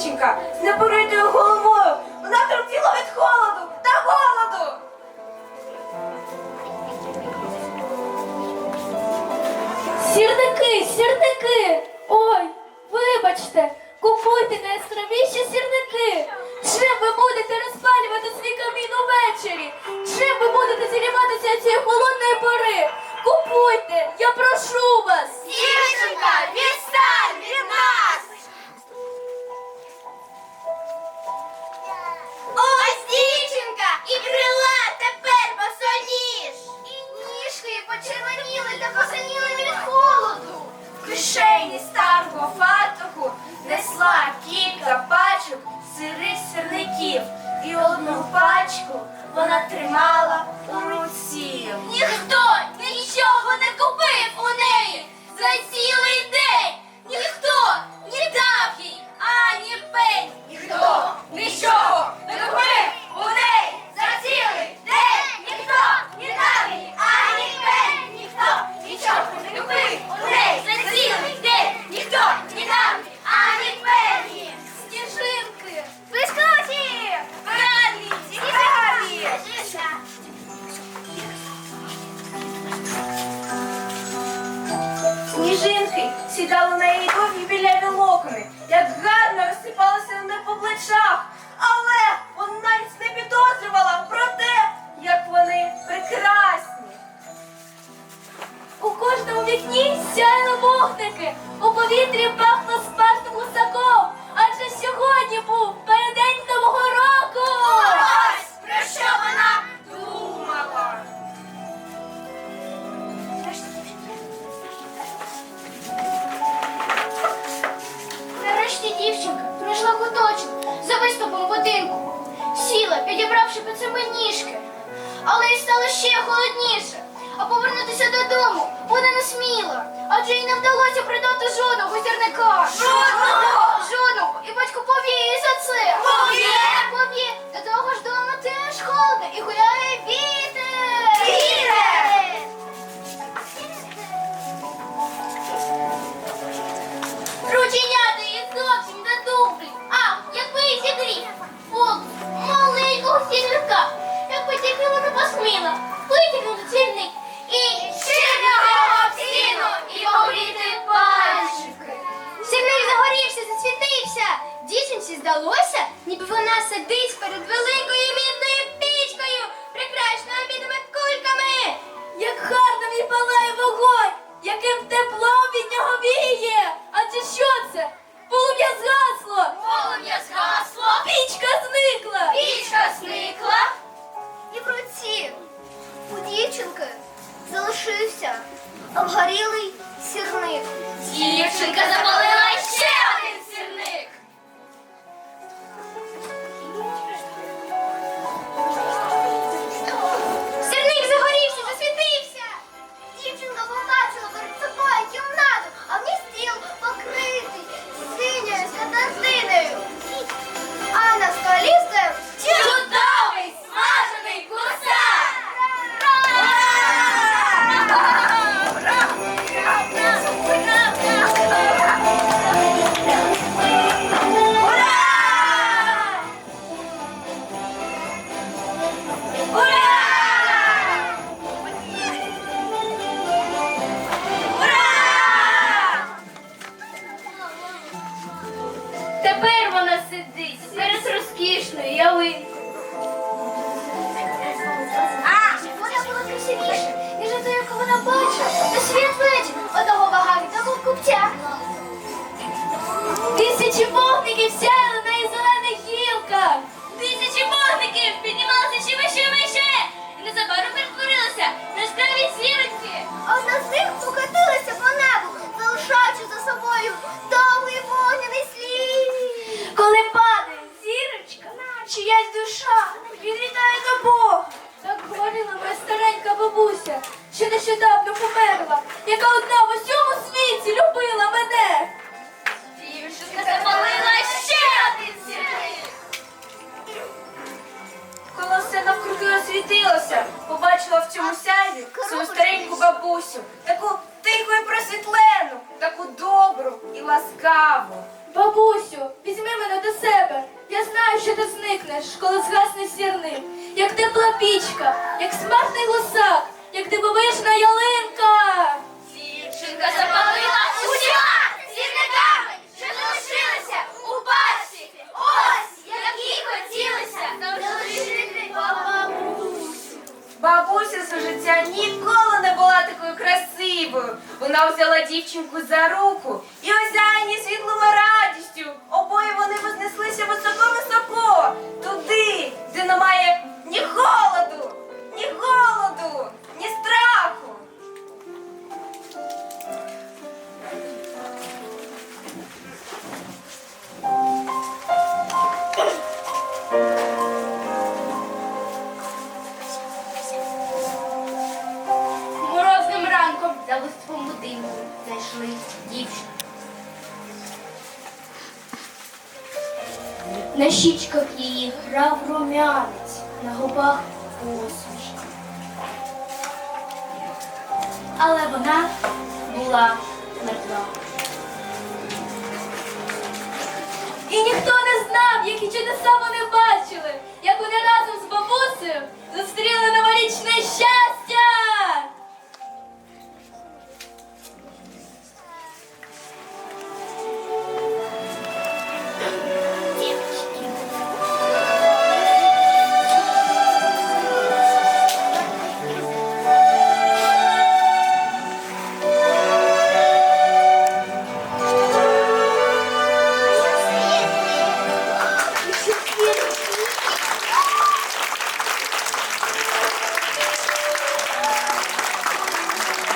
дівчинка з непоритою головою. Вона тремтіла від холоду та голоду. Сірники, сірники! Ой, вибачте, купуйте найяскравіші сірники. Чим ви будете розпалювати свій камін увечері? Чим ви будете зігріватися цієї холодної пори? Купуйте, я прошу вас! Дівчинка, відстань кишені старого фартуху несла кілька пачок сирих сирників. І одну пачку вона тримала у руці. Ніхто нічого не купив у неї за цілий Сніжинки сідали на її довгі біляві локони, як гарно розсипалися вони по плечах. Але вона навіть не підозрювала про те, як вони прекрасні. У кожному вікні сяяли вогники, у повітрі пахло спартим гусаком, будинку, сіла, підібравши під себе ніжки. Але їй стало ще холодніше, а повернутися додому вона не сміла, адже їй не вдалося придати жодного зірника. Жодного! Жодного! І батько повіє її за це. Повіє! Повіє! До того ж дома теж холодно і гуляє вітер. Здалося, ніби вона сидить перед великою мідною пічкою, прикрашеною мідними кульками. Як гарно мій палає вогонь, яким теплом від нього віє! Адже що це? Полум'я згасло! Полум'я згасло, Пічка зникла! пічка зникла. І в руці у дівчинки залишився обгорілий сірник. Дівчинка запалила бачила на світ вечір одного багатого купця. Тисячі вогників сяяли бабусю, таку тиху і просвітлену, таку добру і ласкаву. Бабусю, візьми мене до себе. Я знаю, що ти зникнеш, коли згасне сірник. Як тепла пічка, як смертний гусак, як дивовижна ялинка. Взяла дівчинку за руку на щічках її грав рум'янець, на губах посмішка. Але вона була мертва. І ніхто не знав, які чудеса вони бачили, як вони разом з бабусею зустріли новорічне щастя.